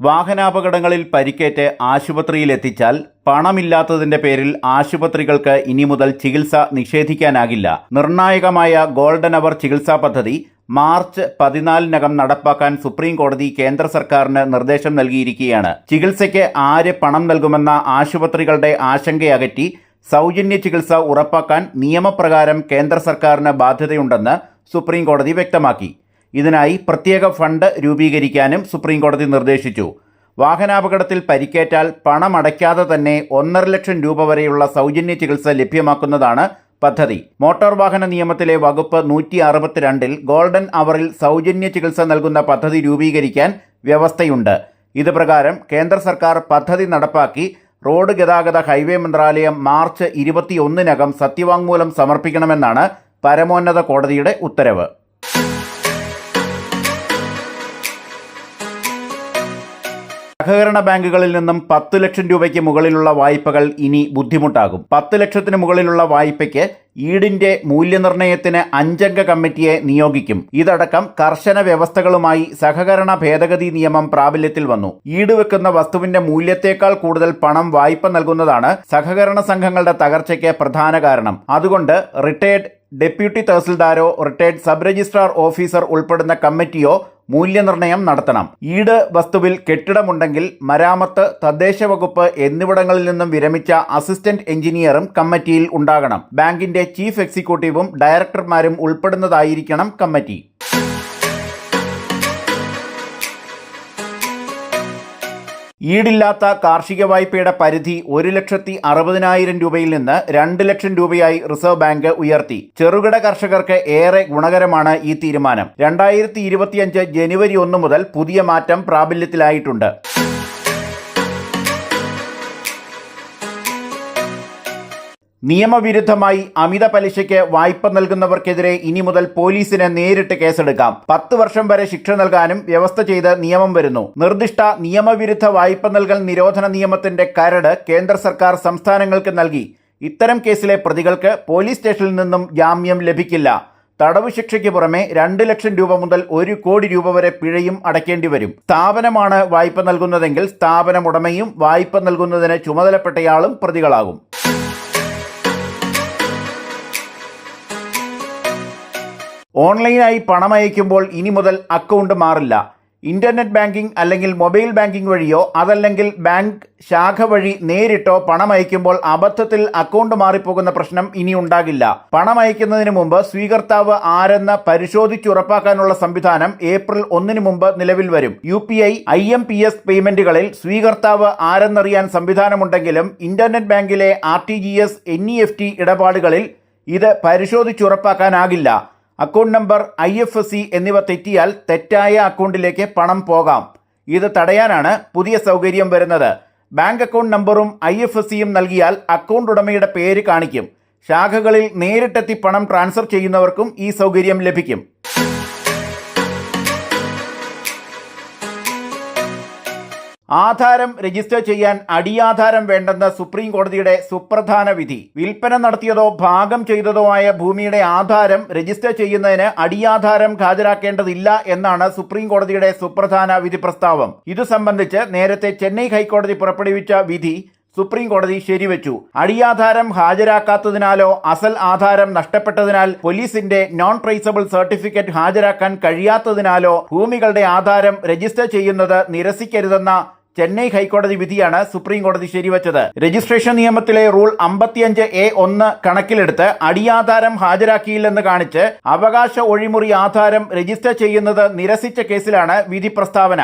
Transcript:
വാഹനാപകടങ്ങളിൽ പരിക്കേറ്റ് ആശുപത്രിയിലെത്തിച്ചാൽ പണമില്ലാത്തതിന്റെ പേരിൽ ആശുപത്രികൾക്ക് ഇനി മുതൽ ചികിത്സ നിഷേധിക്കാനാകില്ല. നിർണായകമായ ഗോൾഡൻ അവർ ചികിത്സാ പദ്ധതി മാർച്ച് പതിനാലിനകം നടപ്പാക്കാൻ സുപ്രീം കോടതി കേന്ദ്ര സർക്കാരിന് നിർദ്ദേശം നൽകിയിരിക്കുകയാണ്. ചികിത്സയ്ക്ക് ആര് പണം നൽകുമെന്ന ആശുപത്രികളുടെ ആശങ്കയകറ്റി സൗജന്യ ചികിത്സ ഉറപ്പാക്കാൻ നിയമപ്രകാരം കേന്ദ്ര സർക്കാരിന് ബാധ്യതയുണ്ടെന്ന് സുപ്രീം കോടതി വ്യക്തമാക്കി. ഇതിനായി പ്രത്യേക ഫണ്ട് രൂപീകരിക്കാനും സുപ്രീംകോടതി നിർദ്ദേശിച്ചു. വാഹനാപകടത്തിൽ പരിക്കേറ്റാൽ പണമടയ്ക്കാതെ തന്നെ ഒന്നര ലക്ഷം രൂപ വരെയുള്ള സൗജന്യ ചികിത്സ ലഭ്യമാക്കുന്നതാണ് പദ്ധതി. മോട്ടോർ വാഹന നിയമത്തിലെ വകുപ്പ് നൂറ്റി അറുപത്തിരണ്ടിൽ ഗോൾഡൻ അവറിൽ സൗജന്യ ചികിത്സ നൽകുന്ന പദ്ധതി രൂപീകരിക്കാൻ വ്യവസ്ഥയുണ്ട്. ഇത് പ്രകാരം കേന്ദ്ര സർക്കാർ പദ്ധതി നടപ്പാക്കി റോഡ് ഗതാഗത ഹൈവേ മന്ത്രാലയം മാർച്ച് ഇരുപത്തിയൊന്നിനകം സത്യവാങ്മൂലം സമർപ്പിക്കണമെന്നാണ് പരമോന്നത കോടതിയുടെ ഉത്തരവ്. സഹകരണ ബാങ്കുകളിൽ നിന്നും പത്ത് ലക്ഷം രൂപയ്ക്ക് മുകളിലുള്ള വായ്പകൾ ഇനി ബുദ്ധിമുട്ടാകും. പത്ത് ലക്ഷത്തിന് മുകളിലുള്ള വായ്പയ്ക്ക് ഈടിന്റെ മൂല്യനിർണയത്തിന് അഞ്ചംഗ കമ്മിറ്റിയെ നിയോഗിക്കും. ഇതടക്കം കർശന വ്യവസ്ഥകളുമായി സഹകരണ ഭേദഗതി നിയമം പ്രാബല്യത്തിൽ വന്നു. ഈട് വെക്കുന്ന വസ്തുവിന്റെ മൂല്യത്തേക്കാൾ കൂടുതൽ പണം വായ്പ നൽകുന്നതാണ് സഹകരണ സംഘങ്ങളുടെ തകർച്ചയ്ക്ക് പ്രധാന കാരണം. അതുകൊണ്ട് റിട്ടയർഡ് ഡെപ്യൂട്ടി തഹസിൽദാരോ റിട്ടയർഡ് സബ് രജിസ്ട്രാർ ഓഫീസർ ഉൾപ്പെടുന്ന കമ്മിറ്റിയോ മൂല്യനിർണയം നടത്തണം. ഈട് വസ്തുവിൽ കെട്ടിടമുണ്ടെങ്കിൽ മരാമത്ത് തദ്ദേശ വകുപ്പ് എന്നിവിടങ്ങളിൽ നിന്നും വിരമിച്ച അസിസ്റ്റന്റ് എഞ്ചിനീയറും കമ്മിറ്റിയിൽ ഉണ്ടാകണം. ബാങ്കിന്റെ ചീഫ് എക്സിക്യൂട്ടീവും ഡയറക്ടർമാരും ഉൾപ്പെടുന്നതായിരിക്കണം കമ്മിറ്റി. ഈടില്ലാത്ത കാർഷിക വായ്പയുടെ പരിധി ഒരു ലക്ഷത്തി അറുപതിനായിരം രൂപയിൽ നിന്ന് രണ്ട് ലക്ഷം രൂപയായി റിസർവ് ബാങ്ക് ഉയർത്തി. ചെറുകിട കർഷകർക്ക് ഏറെ ഗുണകരമാണ് ഈ തീരുമാനം. രണ്ടായിരത്തി ജനുവരി ഒന്ന് മുതൽ പുതിയ മാറ്റം പ്രാബല്യത്തിലായിട്ടുണ്ട്. നിയമവിരുദ്ധമായി അമിത പലിശയ്ക്ക് വായ്പ നൽകുന്നവർക്കെതിരെ ഇനി മുതൽ പോലീസിന് നേരിട്ട് കേസെടുക്കാം. പത്ത് വർഷം വരെ ശിക്ഷ നൽകാനും വ്യവസ്ഥ ചെയ്ത് നിയമം വരുന്നു. നിർദ്ദിഷ്ട നിയമവിരുദ്ധ വായ്പ നൽകൽ നിരോധന നിയമത്തിന്റെ കരട് കേന്ദ്ര സർക്കാർ സംസ്ഥാനങ്ങൾക്ക് നൽകി. ഇത്തരം കേസിലെ പ്രതികൾക്ക് പോലീസ് സ്റ്റേഷനിൽ നിന്നും ജാമ്യം ലഭിക്കില്ല. തടവ് ശിക്ഷയ്ക്ക് പുറമെ രണ്ട് ലക്ഷം രൂപ മുതൽ ഒരു കോടി രൂപ വരെ പിഴയും അടയ്ക്കേണ്ടി വരും. സ്ഥാപനമാണ് വായ്പ നൽകുന്നതെങ്കിൽ സ്ഥാപനം ഉടമയും വായ്പ നൽകുന്നതിന് ചുമതലപ്പെട്ടയാളും പ്രതികളാകും. ഓൺലൈനായി പണം അയക്കുമ്പോൾ ഇനി മുതൽ അക്കൗണ്ട് മാറില്ല. ഇന്റർനെറ്റ് ബാങ്കിംഗ് അല്ലെങ്കിൽ മൊബൈൽ ബാങ്കിംഗ് വഴിയോ അതല്ലെങ്കിൽ ബാങ്ക് ശാഖ വഴി നേരിട്ടോ പണം അയക്കുമ്പോൾ അബദ്ധത്തിൽ അക്കൗണ്ട് മാറിപ്പോകുന്ന പ്രശ്നം ഇനി ഉണ്ടാകില്ല. പണം അയക്കുന്നതിന് മുമ്പ് സ്വീകർത്താവ് ആരെന്ന് പരിശോധിച്ചുറപ്പാക്കാനുള്ള സംവിധാനം ഏപ്രിൽ ഒന്നിന് മുമ്പ് നിലവിൽ വരും. U P I I M P S പേയ്മെന്റുകളിൽ സ്വീകർത്താവ് ആരെന്നറിയാൻ സംവിധാനമുണ്ടെങ്കിലും ഇന്റർനെറ്റ് ബാങ്കിലെ R T G S N E F T ഇടപാടുകളിൽ ഇത് പരിശോധിച്ചുറപ്പാക്കാനാകില്ല account number I F S C എന്നിവ തെറ്റിയാൽ തെറ്റായ അക്കൗണ്ടിലേക്ക് പണം പോകാം. ഇത് തടയാനാണ് പുതിയ സൗകര്യം വരുന്നത്. ബാങ്ക് അക്കൗണ്ട് നമ്പറും ഐ എഫ് എസ് സിയും നൽകിയാൽ അക്കൗണ്ട് ഉടമയുടെ പേര് കാണിക്കും. ശാഖകളിൽ നേരിട്ടെത്തി പണം ട്രാൻസ്ഫർ ചെയ്യുന്നവർക്കും ഈ സൗകര്യം ലഭിക്കും. ആധാരം രജിസ്റ്റർ ചെയ്യാൻ അടിയാധാരം വേണ്ടെന്ന സുപ്രീം കോടതിയുടെ സുപ്രധാന വിധി. വിൽപ്പന നടത്തിയതോ ഭാഗം ചെയ്തതോ ആയ ഭൂമിയുടെ ആധാരം രജിസ്റ്റർ ചെയ്യുന്നതിന് അടിയാധാരം ഹാജരാക്കേണ്ടതില്ല എന്നാണ് സുപ്രീം കോടതിയുടെ സുപ്രധാന വിധി പ്രസ്താവം. ഇത് സംബന്ധിച്ച് നേരത്തെ ചെന്നൈ ഹൈക്കോടതി പുറപ്പെടുവിച്ച വിധി സുപ്രീം കോടതി ശരിവച്ചു. അടിയാധാരം ഹാജരാക്കാത്തതിനാലോ അസൽ ആധാരം നഷ്ടപ്പെട്ടതിനാൽ പോലീസിന്റെ നോൺ ട്രേസബിൾ സർട്ടിഫിക്കറ്റ് ഹാജരാക്കാൻ കഴിയാത്തതിനാലോ ഭൂമികളുടെ ആധാരം രജിസ്റ്റർ ചെയ്യുന്നത് നിരസിക്കരുതെന്ന ചെന്നൈ ഹൈക്കോടതി വിധിയാണ് സുപ്രീം കോടതി ശരിവച്ചത്. രജിസ്ട്രേഷൻ നിയമത്തിലെ റൂൾ അമ്പത്തിയഞ്ച് എ ഒന്ന് കണക്കിലെടുത്ത് അടിയാധാരം ഹാജരാക്കിയില്ലെന്ന് കാണിച്ച് അവകാശ ഒഴിമുറി ആധാരം രജിസ്റ്റർ ചെയ്യുന്നത് നിരസിച്ച കേസിലാണ് വിധി പ്രസ്താവന.